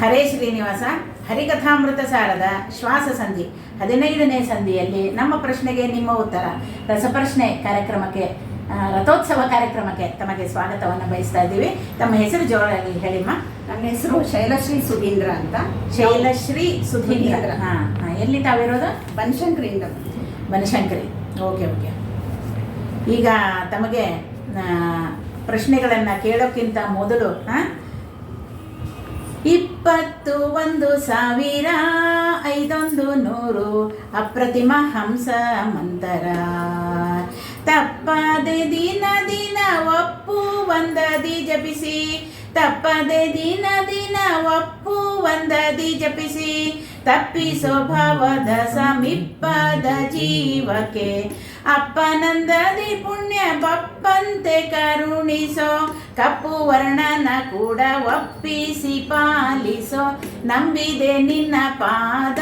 ಹರೇ ಶ್ರೀನಿವಾಸ ಹರಿಕಥಾಮೃತ ಸಾರದ ಶ್ವಾಸ ಸಂಧಿ ಹದಿನೈದನೇ ಸಂಧಿಯಲ್ಲಿ ನಮ್ಮ ಪ್ರಶ್ನೆಗೆ ನಿಮ್ಮ ಉತ್ತರ. ರಸಪ್ರಶ್ನೆ ಕಾರ್ಯಕ್ರಮಕ್ಕೆ ರಥೋತ್ಸವ ಕಾರ್ಯಕ್ರಮಕ್ಕೆ ತಮಗೆ ಸ್ವಾಗತವನ್ನು ಬಯಸ್ತಾ ಇದ್ದೀವಿ. ತಮ್ಮ ಹೆಸರು ಜೋರಾಗಿ ಹೇಳಿಮ್ಮ. ನನ್ನ ಹೆಸರು ಶೈಲಶ್ರೀ ಸುಧೀಂದ್ರ ಅಂತ. ಶೈಲಶ್ರೀ ಸುಧೀಂದ್ರ. ಹಾಂ ಹಾಂ ಎಲ್ಲಿ ತಾವಿರೋದು? ಬನಶಂಕರಿಯಿಂದ. ಬನಶಂಕರಿ. Okay okay. ಈಗ ತಮಗೆ ಪ್ರಶ್ನೆಗಳನ್ನು ಕೇಳೋಕ್ಕಿಂತ ಮೊದಲು ಆ, ಇಪ್ಪತ್ತು ಒಂದು ಸಾವಿರ ಐದೊಂದು ನೂರು ಅಪ್ರತಿಮ ಹಂಸ ಮಂತರ. ತಪ್ಪದೆ ದಿನ ದಿನ ಒಪ್ಪು ಒಂದದಿ ಜಪಿಸಿ. ತಪ್ಪದೆ ದಿನ ದಿನ ಒಪ್ಪು ಒಂದದಿ ಜಪಿಸಿ. ತಪ್ಪಿಸೋ ಭವದ ಸಮೀಪದ ಜೀವಕ್ಕೆ ಅಪ್ಪನಂದದಿ ಪುಣ್ಯ ಬಪ್ಪಂತೆ ಕರುಣಿಸೋ, ಕಪ್ಪು ವರ್ಣನ ಕೂಡ ಒಪ್ಪಿಸಿ ಪಾಲಿಸೋ, ನಂಬಿದೆ ನಿನ್ನ ಪಾದ,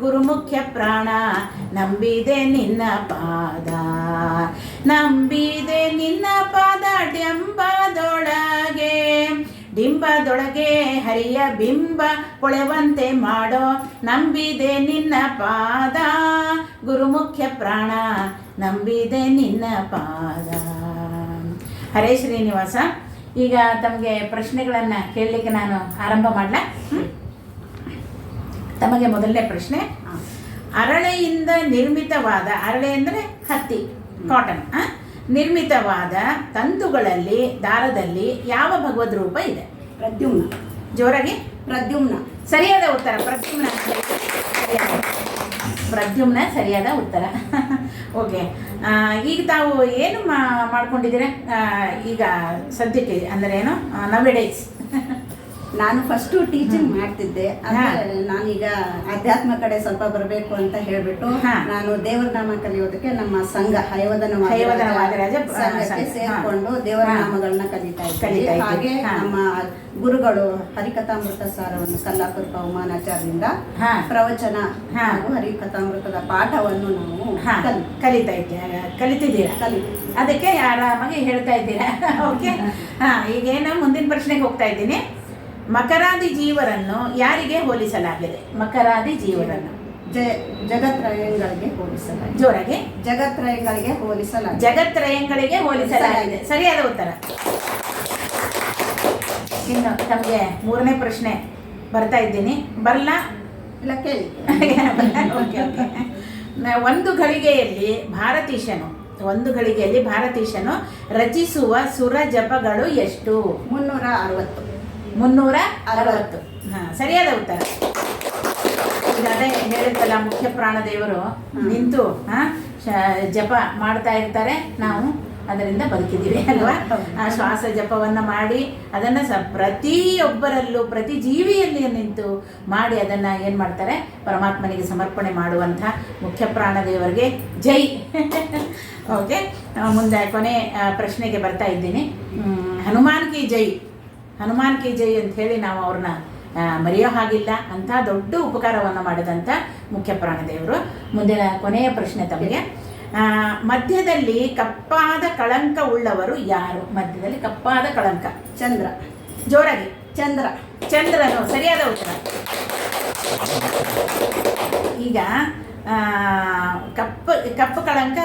ಗುರುಮುಖ್ಯ ಪ್ರಾಣ, ನಂಬಿದೆ ನಿನ್ನ ಪಾದ, ನಂಬಿದೆ ನಿನ್ನ ಪಾದ ಡೆಂಬದೊಳಗೆ ಡಿಂಬದೊಳಗೆ ಹರಿಯ ಬಿಂಬ ಕೊಳೆವಂತೆ ಮಾಡೋ ನಂಬಿದೆ ನಿನ್ನ ಪಾದ. ಗುರುಮುಖ್ಯ ಪ್ರಾಣ ನಂಬಿದೆ ನಿನ್ನ ಪಾದ. ಹರೇ ಶ್ರೀನಿವಾಸ ಈಗ ತಮಗೆ ಪ್ರಶ್ನೆಗಳನ್ನು ಕೇಳಲಿಕ್ಕೆ ನಾನು ಆರಂಭ ಮಾಡಲ? ತಮಗೆ ಮೊದಲನೇ ಪ್ರಶ್ನೆ. ಅರಳೆಯಿಂದ ನಿರ್ಮಿತವಾದ ಅರಳೆ ಅಂದರೆ ಹತ್ತಿ ಕಾಟನ್? ನಿರ್ಮಿತವಾದ ತಂತುಗಳಲ್ಲಿ ದಾರದಲ್ಲಿ ಯಾವ ಭಗವದ್ ರೂಪ ಇದೆ? ಪ್ರದ್ಯುಮ್ನ. ಜೋರಾಗಿ. ಪ್ರದ್ಯುಮ್ನ. ಸರಿಯಾದ ಉತ್ತರ. ಪ್ರದ್ಯುಮ್ನ. ಪ್ರದ್ಯುಮ್ನ ಸರಿಯಾದ ಉತ್ತರ. ಓಕೆ. ಈಗ ತಾವು ಏನು ಮಾ ಮಾಡ್ಕೊಂಡಿದ್ದೀರಾ? ಈಗ ಸದ್ಯಕ್ಕೆ ಅಂದರೆ ಏನು? ನವೆಡೇಸ್ ನಾನು ಫಸ್ಟು ಟೀಚಿಂಗ್ ಮಾಡ್ತಿದ್ದೆ. ನಾನೀಗ ಅಧ್ಯಾತ್ಮ ಕಡೆ ಸ್ವಲ್ಪ ಬರಬೇಕು ಅಂತ ಹೇಳ್ಬಿಟ್ಟು ಹಾ. ನಾನು ದೇವರ ನಾಮ ಕಲಿಯೋದಕ್ಕೆ ನಮ್ಮ ಸಂಘ ಹಯವದನ ವಾದಿರಾಜ, ಸಂಘಕ್ಕೆ ಸೇರಿಕೊಂಡು ದೇವರ ನಾಮಗಳನ್ನ ಕಲಿತಾ ಇದ್ದೆ. ಹಾಗೆ ನಮ್ಮ ಗುರುಗಳು ಹರಿಕಥಾಮೃತ ಸಾರವನ್ನು ಕಲ್ಲಾಪುರ ಪವಮಾನಾಚಾರದಿಂದ ಹಾ. ಪ್ರವಚನ ಹಾಗೂ ಹರಿಕಥಾಮೃತದ ಪಾಠವನ್ನು ನಾವು ಹಾಂ. ಕಲಿ ಕಲಿತಾ ಇದ್ದೀರಾ ಕಲಿತಿದ್ದೀರಾ? ಕಲಿ ಅದಕ್ಕೆ ಆರಾಮಾಗಿ ಹೇಳ್ತಾ ಇದ್ದೀರಾ? ಓಕೆ ಈಗ ಈಗೇನು ಮುಂದಿನ ಪ್ರಶ್ನೆಗೆ ಹೋಗ್ತಾ ಇದ್ದೀನಿ. ಮಕರಾದಿ ಜೀವರನ್ನು ಯಾರಿಗೆ ಹೋಲಿಸಲಾಗಿದೆ? ಮಕರಾದಿ ಜೀವರನ್ನು. ಜ ಜಗತ್ರಯಗಳಿಗೆ ಹೋಲಿಸಲಾಗಿದೆ. ಜೋರಾಗಿ. ಜಗತ್ರಯಗಳಿಗೆ ಹೋಲಿಸಲಾಗಿದೆ. ಜಗತ್ರಯಗಳಿಗೆ ಹೋಲಿಸಲಾಗಿದೆ. ಸರಿಯಾದ ಉತ್ತರ. ಇನ್ನು ತಮಗೆ ಮೂರನೇ ಪ್ರಶ್ನೆ ಬರ್ತಾ ಇದ್ದೀನಿ. ಬರಲ್ಲ ಇಲ್ಲ ಕೇಳಿ. ಒಂದು ಘಳಿಗೆಯಲ್ಲಿ ಭಾರತೀಶನು ಒಂದು ಘಳಿಗೆಯಲ್ಲಿ ಭಾರತೀಶನು ರಚಿಸುವ ಸುರ ಜಪಗಳು ಎಷ್ಟು? ಮುನ್ನೂರ ಅರವತ್ತು. ಮುನ್ನೂರ ಅರವತ್ತು. ಹಾಂ ಸರಿಯಾದ ಉತ್ತರ. ಈಗ ಅದೇ ಹೇಳುತ್ತಲ್ಲ ಮುಖ್ಯ ಪ್ರಾಣದೇವರು ನಿಂತು ಹಾಂ ಜಪ ಮಾಡ್ತಾ ಇರ್ತಾರೆ. ನಾವು ಅದರಿಂದ ಬದುಕಿದ್ದೀವಿ ಅಲ್ವಾ? ಆ ಶ್ವಾಸ ಜಪವನ್ನು ಮಾಡಿ ಅದನ್ನು ಸ ಪ್ರತಿಯೊಬ್ಬರಲ್ಲೂ ಪ್ರತಿ ಜೀವಿಯಲ್ಲಿ ನಿಂತು ಮಾಡಿ ಅದನ್ನು ಏನು ಮಾಡ್ತಾರೆ? ಪರಮಾತ್ಮನಿಗೆ ಸಮರ್ಪಣೆ ಮಾಡುವಂಥ ಮುಖ್ಯ ಪ್ರಾಣದೇವರಿಗೆ ಜೈ. ಓಕೆ ಮುಂದೆ ಕೊನೆ ಪ್ರಶ್ನೆಗೆ ಬರ್ತಾ ಇದ್ದೀನಿ. ಹನುಮಾನ್ ಕಿ ಜೈ. ಹನುಮಾನ್ ಕೆ ಜೈ ಅಂತ ಹೇಳಿ ನಾವು ಅವ್ರನ್ನ ಮರೆಯೋ ಹಾಗಿಲ್ಲ. ಅಂತ ದೊಡ್ಡ ಉಪಕಾರವನ್ನು ಮಾಡಿದಂಥ ಮುಖ್ಯ ಪ್ರಾಣದೇವರು. ಮುಂದಿನ ಕೊನೆಯ ಪ್ರಶ್ನೆ ತಮಗೆ. ಮಧ್ಯದಲ್ಲಿ ಕಪ್ಪಾದ ಕಳಂಕ ಉಳ್ಳವರು ಯಾರು? ಮಧ್ಯದಲ್ಲಿ ಕಪ್ಪಾದ ಕಳಂಕ. ಚಂದ್ರ. ಜೋರಾಗಿ. ಚಂದ್ರ. ಚಂದ್ರನು. ಸರಿಯಾದ ಉತ್ತರ. ಈಗ ಕಪ್ಪು ಕಪ್ಪು ಕಳಂಕ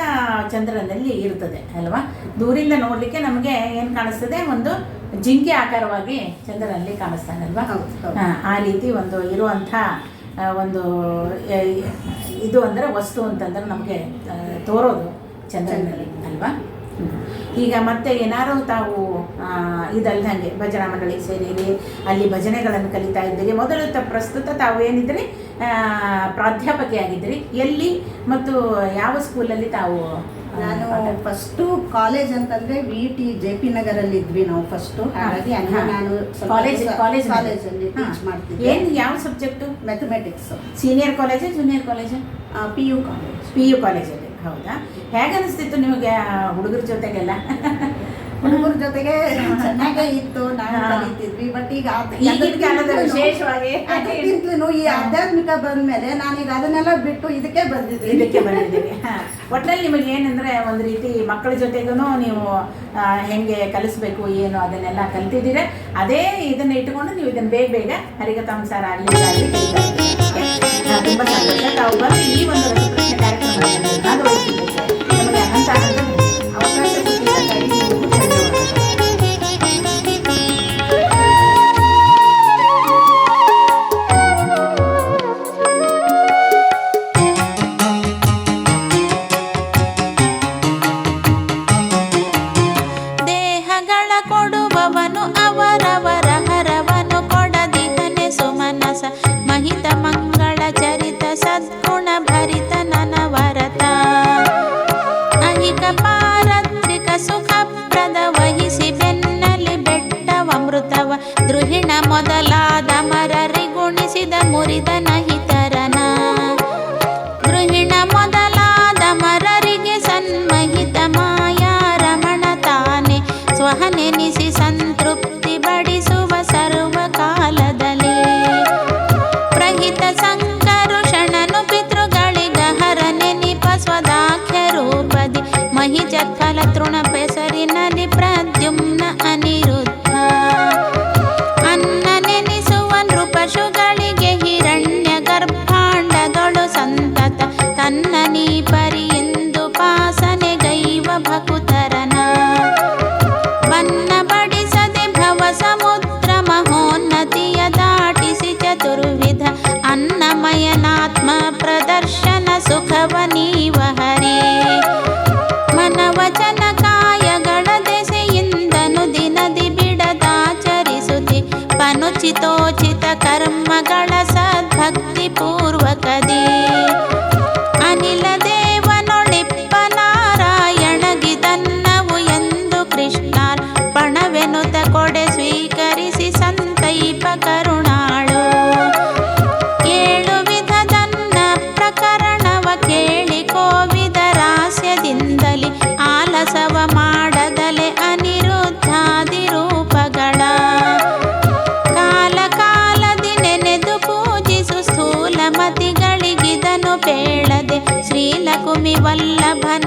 ಚಂದ್ರನಲ್ಲಿ ಇರ್ತದೆ, ಅಲ್ವಾ? ದೂರಿಂದ ನೋಡಲಿಕ್ಕೆ ನಮಗೆ ಏನು ಕಾಣಿಸ್ತದೆ? ಒಂದು ಜಿಂಕೆ ಆಕಾರವಾಗಿ ಚಂದ್ರನಲ್ಲಿ ಕಾಣಿಸ್ತಾನಲ್ವಾ. ಆ, ರೀತಿ ಒಂದು ಇರುವಂಥ ಒಂದು ಇದು ಅಂದರೆ ವಸ್ತು ಅಂತಂದ್ರೆ ನಮಗೆ ತೋರೋದು ಚಂದ್ರನಲ್ಲಿ ಅಲ್ವಾ. ಈಗ ಮತ್ತೆ ಏನಾರು ತಾವು ಇದಲ್ದಂಗೆ ಭಜನಾ ಮಂಡಳಿ ಸೇರಿರಿ ಅಲ್ಲಿ ಭಜನೆಗಳನ್ನು ಕಲಿತಾ ಇದ್ದೀರಿ ಮೊದಲು ತ ಪ್ರಸ್ತುತ ತಾವು ಏನಿದ್ರಿ ಪ್ರಾಧ್ಯಾಪಕಿಯಾಗಿದ್ದಿರಿ ಎಲ್ಲಿ ಮತ್ತು ಯಾವ ಸ್ಕೂಲಲ್ಲಿ ತಾವು ನಾನು ಫಸ್ಟು ಕಾಲೇಜ್ ಅಂತಂದ್ರೆ ವಿ ಟಿ ಜೆ ಪಿ ನಗರಲ್ಲಿ ಇದ್ವಿ ನಾವು ಫಸ್ಟು ಹಾಗಾಗಿ ನಾನು ಕಾಲೇಜ್ ಕಾಲೇಜ್ ಕಾಲೇಜಲ್ಲಿ ಟೀಚ್ ಮಾಡ್ತಿದ್ದೆ. ಏನು ಯಾವ subject mathematics senior college junior college P U college P U ಕಾಲೇಜಲ್ಲಿ ಹೌದಾ? ಹೇಗೆ ಅನಿಸ್ತಿತ್ತು ನಿಮಗೆ ಹುಡುಗರ ಜೊತೆಗೆಲ್ಲ? ಹುಡುಗರ ಜೊತೆಗೆ ಚೆನ್ನಾಗೇ ಇತ್ತು ನಾವು ಬಟ್ ಈಗ ವಿಶೇಷವಾಗಿ ಈ ಆಧ್ಯಾತ್ಮಿಕ ಬಂದ್ಮೇಲೆ ನಾನೀಗ ಅದನ್ನೆಲ್ಲ ಬಿಟ್ಟು ಇದಕ್ಕೆ ಬಂದಿದ್ದೆ ಇದಕ್ಕೆ ಬಂದಿದ್ದೀನಿ ಒಟ್ಟಿನಲ್ಲಿ ನಿಮಗೆ ಏನಂದ್ರೆ ಒಂದು ರೀತಿ ಮಕ್ಕಳ ಜೊತೆಗೂ ನೀವು ಹೆಂಗೆ ಕಲಿಸ್ಬೇಕು, ಏನು ಅದನ್ನೆಲ್ಲ ಕಲ್ತಿದ್ದೀರಾ? ಅದೇ ಇದನ್ನ ಇಟ್ಕೊಂಡು ನೀವು ಇದನ್ನ ಬೇಗ ಬೇಗ ಹರಿಗ ಸಂಸಾರ ಆಗಲಿ ಸಂತೋಷ. ತಾವು ಬಂದು ಈ ಒಂದು ಕಾರ್ಯಕ್ರಮ ಅವನ ತೇಳದೆ ಶ್ರೀಲಕುಮಿ ವಲ್ಲಭನ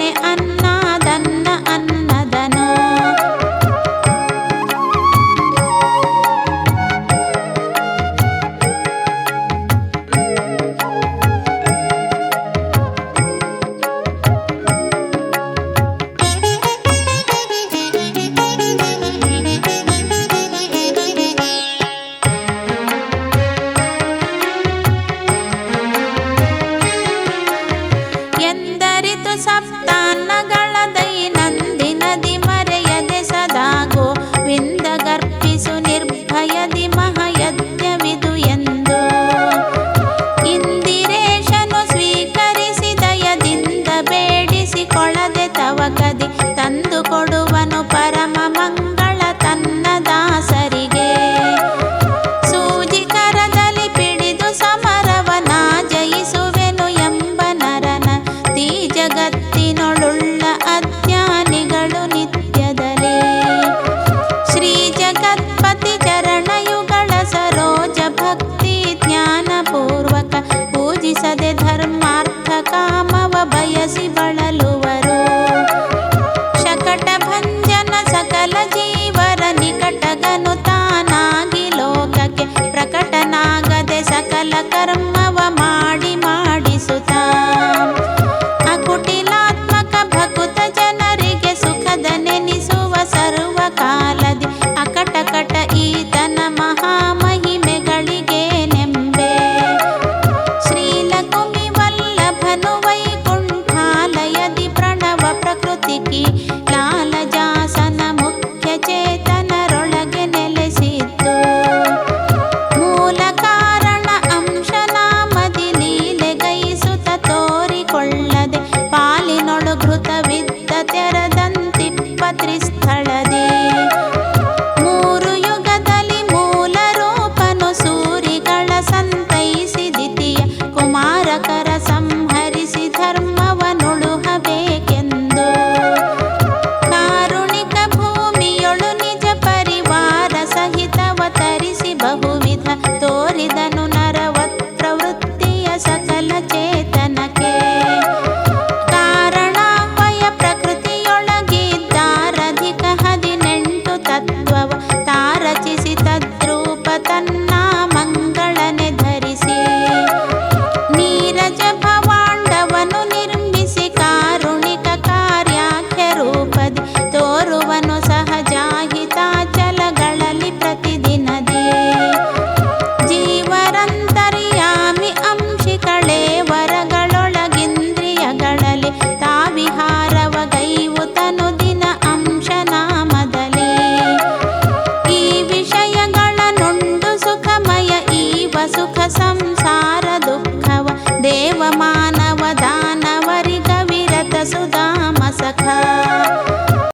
సకల కర్మవమా?